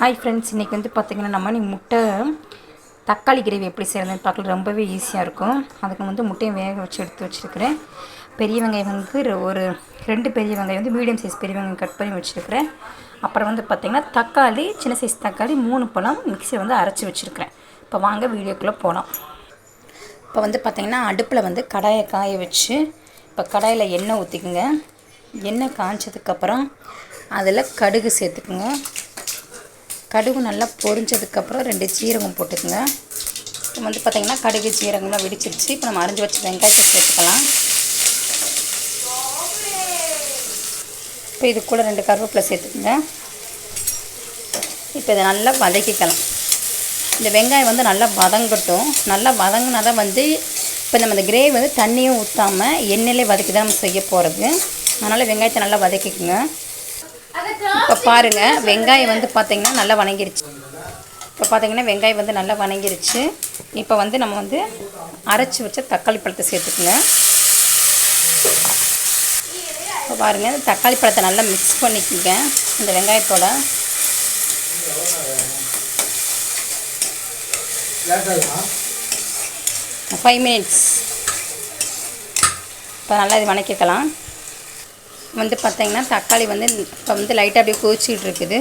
Hi friends இன்றைக்கி வந்து பார்த்திங்கன்னா நம்ம நீ முட்டை தக்காளி கிரேவி எப்படி செய்கிறதுன்னு பார்க்கல. ரொம்பவே ஈஸியாக இருக்கும். அதுக்கு வந்து முட்டையை வேக வச்சு எடுத்து வச்சுருக்கிறேன். பெரிய வெங்காயம் வந்து ஒரு- ரெண்டு பெரிய வெங்காயம் வந்து மீடியம் சைஸ் பெரிய வெங்காயம் கட் பண்ணி வச்சுருக்கிறேன். அப்புறம் வந்து பார்த்திங்கன்னா தக்காளி சின்ன சைஸ் தக்காளி மூணு பழம் மிக்ஸி வந்து அரைச்சி வச்சுருக்கிறேன். இப்போ வாங்க வீடியோக்குள்ளே போகலாம் இப்போ வந்து பார்த்திங்கன்னா அடுப்பில் வந்து கடாயை காய வச்சு இப்போ கடாயில் எண்ணெய் ஊற்றிக்குங்க எண்ணெய் காய்ச்சதுக்கப்புறம் அதில் கடுகு சேர்த்துக்குங்க. கடுகு நல்லா பொரிஞ்சதுக்கப்புறம் ரெண்டு சீரகம் போட்டுக்கோங்க. இப்போ வந்து பார்த்திங்கன்னா கடுகு சீரகம்லாம் வெடிச்சிருச்சு. இப்போ நம்ம அரைஞ்சி வச்ச வெங்காயத்தை சேர்த்துக்கலாம் இப்போ இது கூட ரெண்டு கருவேப்பிலை சேர்த்துக்குங்க. இப்போ இதை நல்லா வதக்கிக்கலாம். இந்த வெங்காயம் வந்து நல்லா வதங்கட்டும். நல்லா வதங்கினா தான் வந்து இப்போ நம்ம இந்த கிரேவி வந்து தண்ணியும் ஊற்றாமல் எண்ணெயிலே வதக்கி தான் நம்ம செய்ய போகிறது அதனால் வெங்காயத்தை நல்லா வதக்கிக்குங்க. இப்போ பாருங்கள் வெங்காயம் வந்து பார்த்திங்கன்னா நல்லா வணங்கிருச்சு. இப்போ பார்த்தீங்கன்னா வெங்காயம் வந்து நல்லா வணங்கிருச்சு. இப்போ வந்து நம்ம வந்து அரைச்சி வச்ச தக்காளி பழத்தை சேர்த்துக்குங்க. இப்போ பாருங்கள் தக்காளி பழத்தை நல்லா மிக்ஸ் பண்ணிக்கோங்க இந்த வெங்காயத்தோட. ஃபைவ் மினிட்ஸ் இப்போ நல்லா இது வணக்கிக்கலாம். வந்து பார்த்திங்கன்னா தக்காளி வந்து இப்போ வந்து லைட்டாக அப்படியே கொதிச்சிட்டு இருக்குது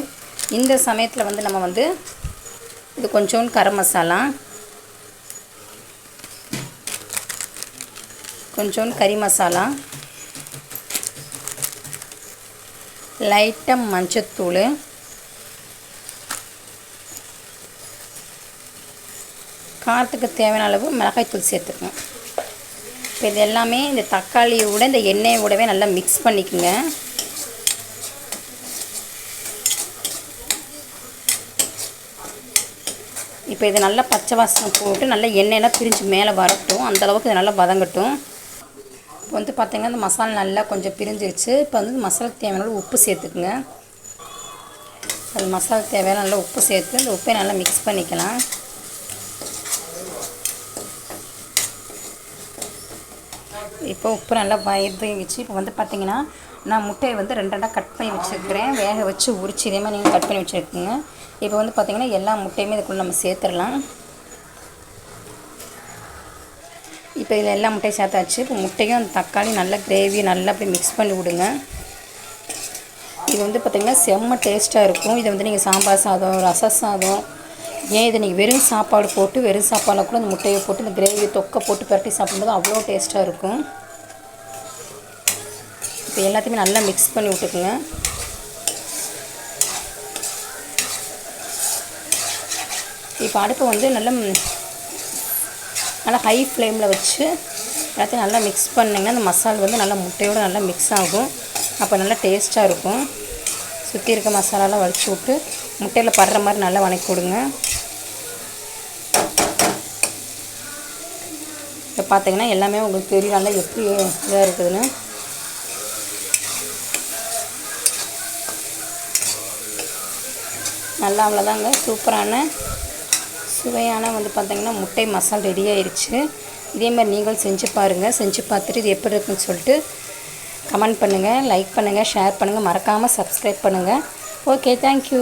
இந்த சமயத்தில் வந்து நம்ம வந்து இது கொஞ்சோண்டு கரம் மசாலா கொஞ்சோண்டு கறி மசாலா லைட்டாக மஞ்சத்தூள் காரத்துக்கு தேவையான அளவு மிளகாய்த்தூள் சேர்த்துக்கணும். இப்போ இது எல்லாமே இந்த தக்காளியோட இந்த எண்ணெயோடவே நல்லா மிக்ஸ் பண்ணிக்கோங்க. இப்போ இது நல்லா பச்சை வாசனை போட்டு நல்லா எண்ணெயெல்லாம் பிரிஞ்சு மேலே வரட்டும். அந்தளவுக்கு இது நல்லா வதங்கட்டும். இப்போ வந்து பார்த்திங்கன்னா இந்த மசாலா நல்லா கொஞ்சம் பிரிஞ்சிருச்சு. இப்போ வந்து மசாலா தேவையான உப்பு சேர்த்துக்குங்க. அது மசாலா தேவையான நல்லா உப்பு சேர்த்து இந்த உப்பை நல்லா மிக்ஸ் பண்ணிக்கலாம். இப்போ உப்பு நல்லா வயது வச்சு இப்போ வந்து பார்த்தீங்கன்னா நான் முட்டையை வந்து ரெண்டு ரெண்டாக கட் பண்ணி வச்சுருக்கிறேன். வேக வச்சு உரிச்சு இதே மாதிரி நீங்கள் கட் பண்ணி வச்சுருக்கீங்க. இப்போ வந்து பார்த்தீங்கன்னா எல்லா முட்டையுமே இதுக்குள்ளே நம்ம சேர்த்துடலாம். இப்போ இதில் எல்லா முட்டையும் சேர்த்தாச்சு. இப்போ முட்டையும் அந்த தக்காளி நல்லா கிரேவி நல்லா அப்படி மிக்ஸ் பண்ணி விடுங்க. இது வந்து பார்த்திங்கன்னா செம்ம டேஸ்ட்டாக இருக்கும். இதை வந்து நீங்கள் சாம்பார் சாதம் ரச சாதம் ஏன் இதை நீங்கள் வெறும் சாப்பாடு போட்டு வெறும் சாப்பாடில் கூட இந்த முட்டையை போட்டு இந்த கிரேவி தொக்கை போட்டு பரட்டி சாப்பிடும்போது அவ்வளோ டேஸ்ட்டாக இருக்கும். இப்போ எல்லாத்தையுமே நல்லா மிக்ஸ் பண்ணி விட்டுக்குங்க. இப்போ அடுப்பை வந்து நல்லா நல்லா ஹை ஃப்ளேமில் வச்சு எல்லாத்தையும் நல்லா மிக்ஸ் பண்ணிங்கன்னா அந்த மசாலா வந்து நல்லா முட்டையோடு நல்லா மிக்ஸ் ஆகும். அப்போ நல்லா டேஸ்ட்டாக இருக்கும். சுற்றி இருக்க மசாலாலாம் வடிச்சு விட்டு முட்டையில் படுற மாதிரி நல்லா வணக்கி விடுங்க. இப்போ பார்த்தீங்கன்னா எல்லாமே உங்களுக்கு தெரியும் நல்லா எப்படி இதாக இருக்குதுன்னு. நல்லா அவ்வளோதாங்க. சூப்பரான சுவையான வந்து பார்த்திங்கன்னா முட்டை மசால் ரெடி ஆயிருச்சு. இதே மாதிரி நீங்கள் செஞ்சு பாருங்கள் செஞ்சு பார்த்துட்டு இது எப்படி இருக்குன்னு சொல்லிட்டு கமெண்ட் பண்ணுங்கள் லைக் பண்ணுங்கள் ஷேர் பண்ணுங்கள் மறக்காமல் சப்ஸ்கிரைப் பண்ணுங்கள் ஓகே தேங்க்யூ